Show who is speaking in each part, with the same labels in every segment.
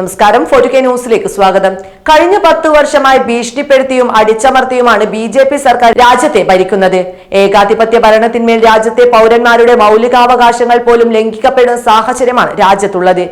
Speaker 1: നമസ്കാരം. ഫോർട്ടു കെ ന്യൂസിലേക്ക് സ്വാഗതം. കഴിഞ്ഞ പത്തു വർഷമായി ഭീഷണിപ്പെടുത്തിയും അടിച്ചമർത്തിയുമാണ് ബി ജെ പി സർക്കാർ രാജ്യത്തെ ഭരിക്കുന്നത്. ഏകാധിപത്യ ഭരണത്തിന്മേൽ രാജ്യത്തെ പൗരന്മാരുടെ മൗലികാവകാശങ്ങൾ പോലും ലംഘിക്കപ്പെടുന്ന സാഹചര്യമാണ് രാജ്യത്തുള്ളത്.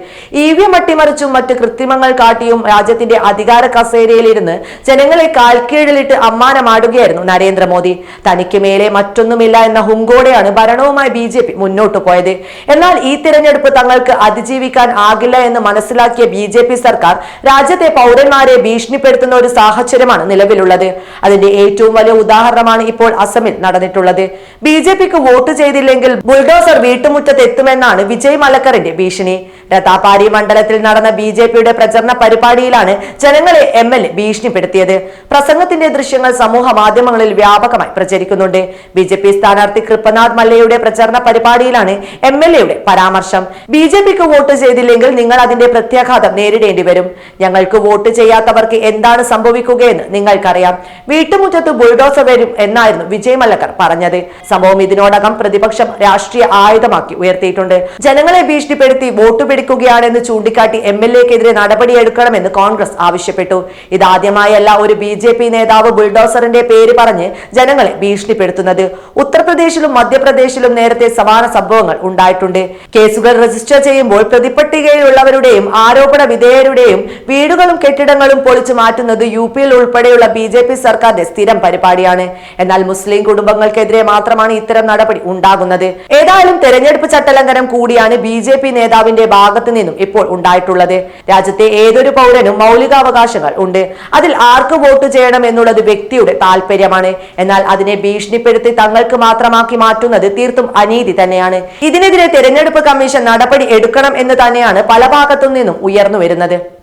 Speaker 1: ഇ വി എം അട്ടിമറിച്ചും മറ്റ് കൃത്രിമങ്ങൾ കാട്ടിയും രാജ്യത്തിന്റെ അധികാര കസേരയിലിരുന്ന് ജനങ്ങളെ കാൽക്കീഴിലിട്ട് അമ്മാനമാടുകയായിരുന്നു നരേന്ദ്രമോദി. തനിക്ക് മേലെ മറ്റൊന്നുമില്ല എന്ന ഹുങ്കോടെയാണ് ഭരണവുമായി ബി ജെ പി മുന്നോട്ടു പോയത്. എന്നാൽ ഈ തിരഞ്ഞെടുപ്പ് തങ്ങൾക്ക് അതിജീവിക്കാൻ ആകില്ല എന്ന് മനസ്സിലാക്കിയ ബി ജെ പി സർക്കാർ രാജ്യത്തെ പൗരന്മാരെ ഭീഷണിപ്പെടുത്തുന്ന ഒരു സാഹചര്യമാണ് നിലവിലുള്ളത്. അതിന്റെ ഏറ്റവും വലിയ ഉദാഹരണമാണ് ഇപ്പോൾ അസമിൽ നടന്നിട്ടുള്ളത്. ബി ജെ പിക്ക് വോട്ട് ചെയ്തില്ലെങ്കിൽ ബുൾഡോസർ വീട്ടുമുറ്റത്ത് എത്തുമെന്നാണ് വിജയ് മലക്കറിന്റെ ഭീഷണി. രതാപാരി മണ്ഡലത്തിൽ നടന്ന ബി ജെ പിയുടെ പ്രചരണ പരിപാടിയിലാണ് ജനങ്ങളെ എം എൽ എ ഭീഷണിപ്പെടുത്തിയത്. പ്രസംഗത്തിന്റെ ദൃശ്യങ്ങൾ സമൂഹ മാധ്യമങ്ങളിൽ വ്യാപകമായി പ്രചരിക്കുന്നുണ്ട്. ബി ജെ പി സ്ഥാനാർത്ഥി കൃപനാഥ് മല്ലയുടെ പ്രചരണ പരിപാടിയിലാണ് എം എൽ എയുടെ പരാമർശം. ബി ജെ പിക്ക് വോട്ട് ചെയ്തില്ലെങ്കിൽ നിങ്ങൾ അതിന്റെ പ്രത്യാഘാതം നേരിടേണ്ടി വരും ഞങ്ങൾക്ക് വോട്ട് ചെയ്യാത്തവർക്ക് എന്താണ് സംഭവിക്കുകയെന്ന് നിങ്ങൾക്കറിയാം. വീട്ടുമുറ്റത്ത് ബുൾഡോസർ വരും എന്നായിരുന്നു വിജയ് മല്ലക്കർ പറഞ്ഞത്. സംഭവം ഇതിനോടകം പ്രതിപക്ഷം രാഷ്ട്രീയ ആയുധമാക്കി ഉയർത്തിയിട്ടുണ്ട്. ജനങ്ങളെ ഭീഷണിപ്പെടുത്തി വോട്ട് പിടിക്കുകയാണെന്ന് ചൂണ്ടിക്കാട്ടി എം എൽ എക്കെതിരെ നടപടിയെടുക്കണമെന്ന് കോൺഗ്രസ് ആവശ്യപ്പെട്ടു. ഇതാദ്യമായല്ല ഒരു ബി ജെ പി നേതാവ് ബുൾഡോസറിന്റെ പേര് പറഞ്ഞ് ജനങ്ങളെ ഭീഷണിപ്പെടുത്തുന്നത്. ഉത്തർപ്രദേശിലും മധ്യപ്രദേശിലും നേരത്തെ സമാന സംഭവങ്ങൾ ഉണ്ടായിട്ടുണ്ട്. കേസുകൾ രജിസ്റ്റർ ചെയ്യുമ്പോൾ പ്രതിപട്ടികയിലുള്ളവരുടെയും ആരോപണ വിധേയരുടെയും വീടുകളും കെട്ടിടങ്ങളും പൊളിച്ചു മാറ്റുന്നത് യു പിയിൽ ഉൾപ്പെടെയുള്ള ബി ജെ പി സർക്കാരിന്റെ സ്ഥിരം പരിപാടിയാണ്. എന്നാൽ മുസ്ലിം കുടുംബങ്ങൾക്കെതിരെ മാത്രമാണ് ഇത്തരം നടപടി ഉണ്ടാകുന്നത്. ഏതായാലും തെരഞ്ഞെടുപ്പ് ചട്ടലംഘനം കൂടിയാണ് ബി ജെ പി നേതാവിന്റെ ഭാഗത്തു നിന്നും ഇപ്പോൾ ഉണ്ടായിട്ടുള്ളത്. രാജ്യത്തെ ഏതൊരു പൗരനും മൗലികാവകാശങ്ങൾ ഉണ്ട്. അതിൽ ആർക്ക് വോട്ട് ചെയ്യണം എന്നുള്ളത് വ്യക്തിയുടെ താല്പര്യമാണ് എന്നാൽ അതിനെ ഭീഷണിപ്പെടുത്തി തങ്ങൾക്ക് മാത്രമാക്കി മാറ്റുന്നത് തീർത്തും അനീതി തന്നെയാണ്. ഇതിനെതിരെ തെരഞ്ഞെടുപ്പ് കമ്മീഷൻ നടപടി എടുക്കണം എന്ന് തന്നെയാണ് പല ഭാഗത്തു നിന്നും ഉയർന്നു വരുന്നത്